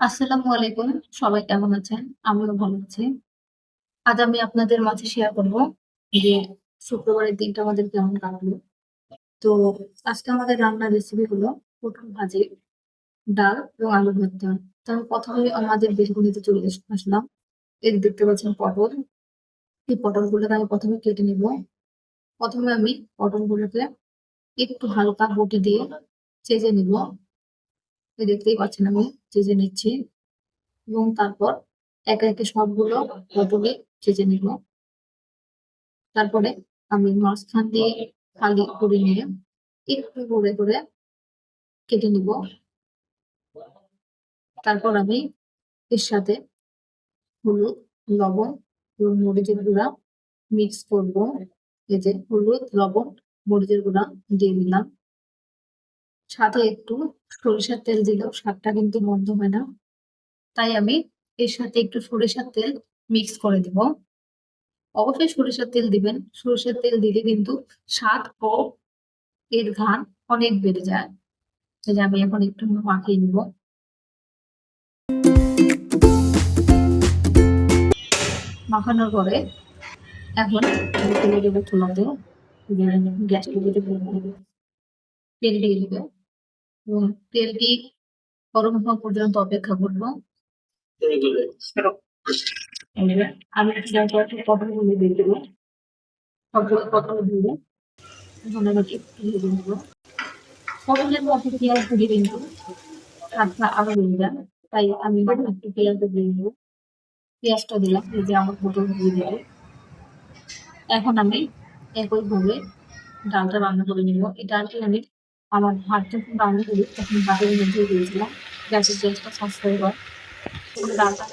আসসালামু আলাইকুম। সবাই কেমন আছেন? আমিও ভালো আছি। আজ আমি আপনাদের মাঝে শেয়ার করব যে শুক্রবারের দিনটা আমাদের কেমন কাটলো। তো আজকে আমাদের রান্নার রেসিপি হলো পটল ভাজি, ডাল এবং আলু ভর্তা। তো আমি প্রথমে আমাদের বেলকুনিতে চলে আসলাম। এর দেখতে পাচ্ছেন পটল। এই পটলগুলোকে আমি প্রথমে কেটে নিব। প্রথমে আমি পটলগুলোকে একটু হালকা বটি দিয়ে চেজে নিব। দেখতেই পাচ্ছেন আমি চেজে নিচ্ছি। এবং তারপর একে একে সবগুলো পটলে চেজে নিব। তারপরে আমি মাঝখান দিয়ে খালি করে নিয়ে একটু করে করে কেটে নিব। তারপর আমি এর সাথে হলুদ, লবণ এবং মরিচের গুঁড়া মিক্স করব। এই যে হলুদ, লবণ, মরিচের গুঁড়া দিয়ে দিলাম। সাথে একটু সরিষার তেল দিলেও স্বাদটা কিন্তু বন্ধ হয় না। তাই আমি এর সাথে একটু সরিষার তেল মিক্স করে দিব। অবশ্যই সরিষার তেল দিবেন। সরিষার তেল দিলে কিন্তু স্বাদ ও এর ঘান অনেক বেড়ে যায়। যে আমি এখন একটু মাখিয়ে নিব। মাখানোর পরে এখন তুলে দেবো চুলাতে গ্যাস তুলে দেবো তেল দিয়ে দেবে। এবং তেলটি গরম হওয়া পর্যন্ত অপেক্ষা করব। আমি পটলগুলো দিয়ে দেবো। সবগুলো পটল দিয়ে পটলের পেঁয়াজ কিন্তু তাই আমি পেঁয়াজটা দিলাম যে আমার এখন আমি একইভাবে ডালটা রান্না করে নিব। এই ডালটি আমি আমার ভাত যখন রান্না করি তখন ভাতের মধ্যে দিয়েছিলাম। গ্যাসের গ্যাসটা সাশ্রয় হয়। রান্না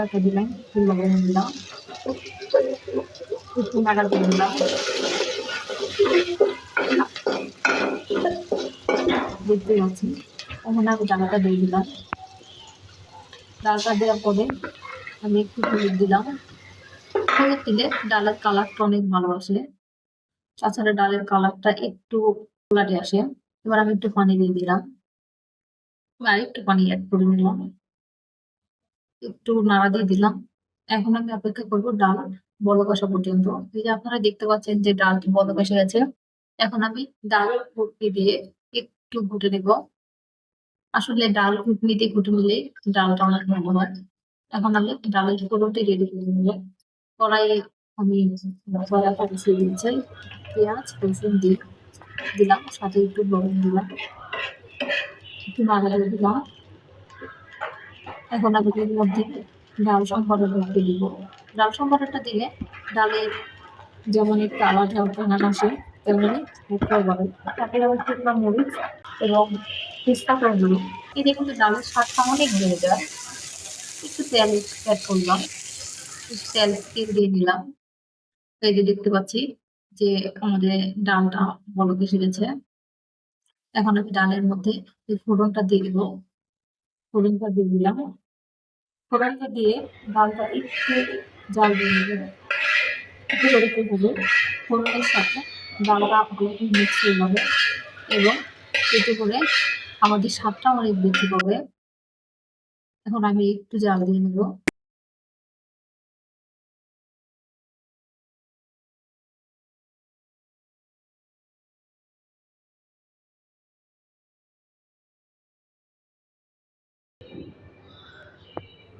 একটু দিলাম দেখতে পাচ্ছি দিয়ে দিলাম। ডালটা দেওয়ার পরে আমি একটু হলুদ দিলাম। হলুদ দিলে ডালের কালারটা অনেক ভালো আসে। তাছাড়া ডালের কালারটা একটু গোলাটে আসে। এবার আমি একটু পানি দিয়ে দিলাম। আর একটু পানি অ্যাড করে নিলাম। একটু নাড়া দিয়ে দিলাম। এখন আমি অপেক্ষা করব ডাল বলক আসা পর্যন্ত। এই যে আপনারা দেখতে পাচ্ছেন যে ডালটি বলক এসে গেছে। এখন আমি ডাল ঘুটনি দিয়ে একটু ঘুটে নেব। আসলে ডাল ঘুটনি দিয়ে ঘুটে নিলে ডালটা অনেক ভালো হয়। এখন আমি ডালের ফোড়নটি রেডি করে নেব। কড়াইয়ে আমি মশলা কষিয়ে দিয়েছি। পেঁয়াজ, রসুন দিয়ে দিলাম, সাথে একটু লবণ দিলাম। একটু নাড়া দিলাম। এখন আমি এর মধ্যে ডাল দিয়ে দিব। ডাল সম্বরটা দিলে ডালের যেমন একটু আলাদা ঘ্রাণ আসে, তেমনি মুখটাও বলে তাতে আবার শুকনো মরিচ এবং পিস্তা করগুলো এতে কিন্তু ডালের স্বাদটা অনেক বেড়ে যায়। একটু তেল অ্যাড করলাম। তেল তেল দিয়ে নিলাম। এই যে দেখতে পাচ্ছি যে আমাদের ডালটা বলক এসে গেছে। এখন আমি ডালের মধ্যে এই ফোড়নটা দিয়ে দিব। ফোড়নটা দিয়ে দিলাম। ফোড়নটা দিয়ে ডালটা একটু জাল দিয়ে নেব। একটু করে হবে ফোড়নের সাথে ডালটা ভালো মিক্স হয়ে যাবে এবং এতে করে আমাদের স্বাদটা অনেক বৃদ্ধি পাবে। এখন আমি একটু জাল দিয়ে নেব।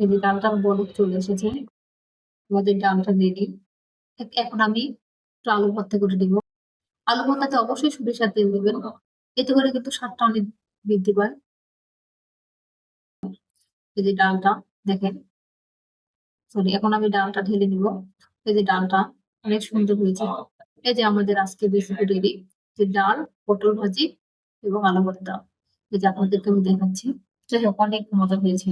এই ডালটা বলক চলে এসেছে, আমাদের ডালটা রেডি এখন আমি একটু আলু ভর্তা করে দিব আলু ভর্তাতে অবশ্যই সরিষার তেল দেবেন, এতে করে কিন্তু স্বাদটা অনেক বৃদ্ধি পায়। এই যে ডালটা দেখেন। সরি এখন আমি ডালটা ঢেলে নিব। এই যে ডালটা অনেক সুন্দর হয়েছে। এই যে আমাদের আজকে রেসিপি রেডি যে ডাল, পটল ভাজি এবং আলু ভর্তা। এই যে আপনাদেরকে আমি দেখাচ্ছি। যাই হোক, অনেক মজা হয়েছে।